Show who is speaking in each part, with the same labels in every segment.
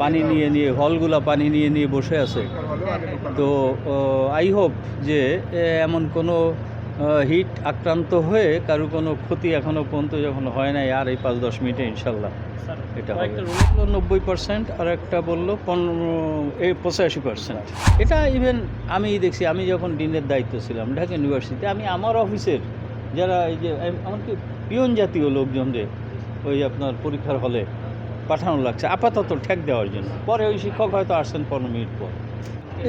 Speaker 1: পানি নিয়ে নিয়ে হলগুলা পানি নিয়ে নিয়ে বসে আছে। তো আই হোপ যে এমন কোনো হিট আক্রান্ত হয়ে কারও কোনো ক্ষতি এখনও পর্যন্ত যখন হয় নাই আর এই পাঁচ দশ মিনিটে ইনশাল্লাহ এটা হবে। নব্বই পার্সেন্ট আর একটা বলল পনেরো এই পঁচাশি পার্সেন্ট। এটা ইভেন আমি দেখছি আমি যখন ডিনের দায়িত্ব ছিলাম ঢাকা ইউনিভার্সিটিতে আমি আমার অফিসের যারা এই যে এমনকি পিয়ন জাতীয় লোকজনদের ওই আপনার পরীক্ষার হলে পাঠানো লাগছে। আপাতত ঠেক দেওয়ার জন্য। পরে ওই শিক্ষক হয়তো আসছেন পনেরো মিনিট পর।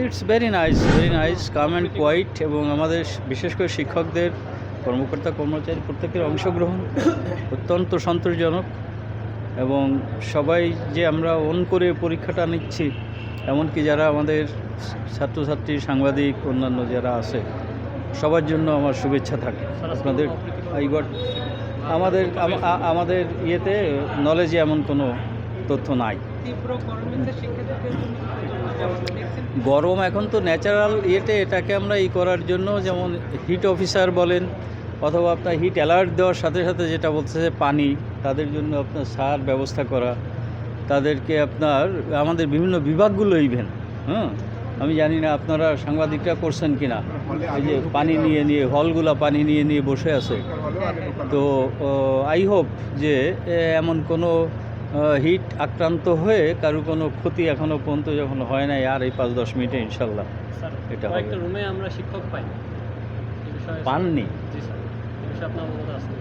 Speaker 1: It's very nice very nice come and quite এবং আমাদের বিশেষ করে শিক্ষকদের, কর্মকর্তা, কর্মচারী প্রত্যেকের অংশগ্রহণ অত্যন্ত সন্তোষজনক। এবং সবাই যে আমরা অন করে পরীক্ষাটা নিচ্ছি, এমনকি যারা আমাদের ছাত্রছাত্রী, সাংবাদিক, অন্যান্য যারা আছে, সবার জন্য আমার শুভেচ্ছা থাকে। আপনাদের এই গট আমাদের আমাদের ইয়েতে নলেজে এমন কোনো তথ্য নাই। গরম এখন তো ন্যাচারাল ইয়েতে এটাকে আমরা ই করার জন্য যেমন হিট অফিসার বলেন অথবা আপনার হিট অ্যালার্ট দেওয়ার সাথে সাথে যেটা বলতেছে পানি তাদের জন্য আপনার সার ব্যবস্থা করা তাদেরকে আপনার আমাদের বিভিন্ন বিভাগগুলো ইভেন হ্যাঁ আমি জানি না আপনারা সাংবাদিকরা করছেন কি না এই যে পানি নিয়ে নিয়ে হলগুলা পানি নিয়ে নিয়ে বসে আছে। তো আই হোপ যে এমন কোনো হিট আক্রান্ত হয়ে কারও কোনো ক্ষতি এখনও পর্যন্ত যখন হয় নাই আর এই পাঁচ দশ মিনিটে ইনশাল্লাহ এটা
Speaker 2: কয়েকটা রুমে আমরা শিক্ষক পাই
Speaker 1: পাননি?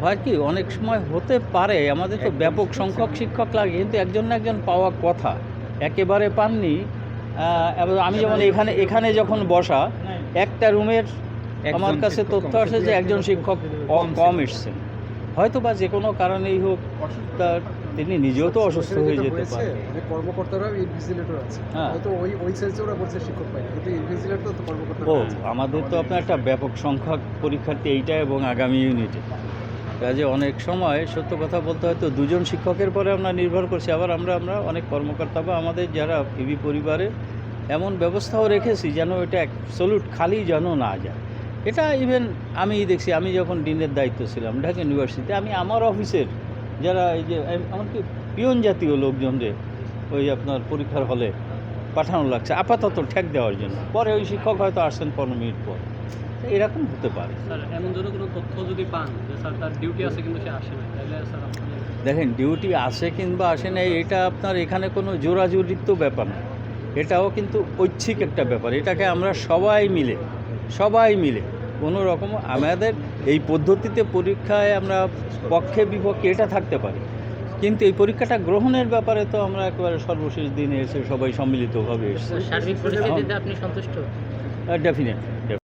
Speaker 1: হয় কি অনেক সময় হতে পারে আমাদের তো ব্যাপক সংখ্যক শিক্ষক লাগে কিন্তু একজন না একজন পাওয়া কথা। একেবারে পাননি আমি যেমন এখানে এখানে যখন বসা একটা রুমের আমার কাছে তথ্য আসে যে একজন শিক্ষক কম এসছেন। হয়তো বা যে কোনো কারণেই হোক তার তিনি নিজেও তো অসুস্থ হয়ে যেতে পারে
Speaker 3: কর্মকর্তারা কর্মকর্তারাও ইনভিজিলেটর আছে।
Speaker 1: হ্যাঁ।
Speaker 3: হয়তো ওই ওই সেন্সে ওরা বলছে শিক্ষক পাই কিন্তু ইনভিজিলেটর তো কর্মকর্তা
Speaker 1: ও আমাদের তো আপনার একটা ব্যাপক সংখ্যক পরীক্ষার্থী এইটা এবং আগামী ইউনিটে কাজে অনেক সময় সত্য কথা বলতে হয়তো দুজন শিক্ষকের পরে আমরা নির্ভর করছি আবার আমরা আমরা অনেক কর্মকর্তা বা আমাদের যারা পিবি পরিবারে এমন ব্যবস্থাও রেখেছি যেন এটা এক অ্যাবসলুট খালি যেন না যায়। এটা ইভেন আমি দেখছি আমি যখন ডিনের দায়িত্ব ছিলাম ঢাকা ইউনিভার্সিটিতে আমি আমার অফিসের যারা এই যে এম- এমনকি পিয়ন জাতীয় লোকজনদের ওই আপনার পরীক্ষার হলে পাঠানো লাগছে আপাতত ঠেক দেওয়ার জন্য। পরে ওই শিক্ষক হয়তো আসছেন পনেরো মিনিট পর। এরকম হতে পারে।
Speaker 2: স্যার এমন যদি কোনো তথ্য যদি পান যে স্যার তার ডিউটি আছে কিন্তু সে আসে না তাহলে স্যার
Speaker 1: দেখেন ডিউটি আসে কিংবা আসে না এটা আপনার এখানে কোনো জোরাজুরির তো ব্যাপার না। এটাও কিন্তু ঐচ্ছিক একটা ব্যাপার। এটাকে আমরা সবাই মিলে সবাই মিলে কোনো রকম আমাদের এই পদ্ধতিতে পরীক্ষায় আমরা পক্ষে বিপক্ষে এটা থাকতে পারি। কিন্তু এই পরীক্ষাটা গ্রহণের ব্যাপারে তো আমরা একেবারে সর্বশেষ দিনে এসে সবাই সম্মিলিতভাবে এসেছি।
Speaker 2: সার্বিক পরিস্থিতিতে আপনি সন্তুষ্ট?
Speaker 1: ডেফিনেটলি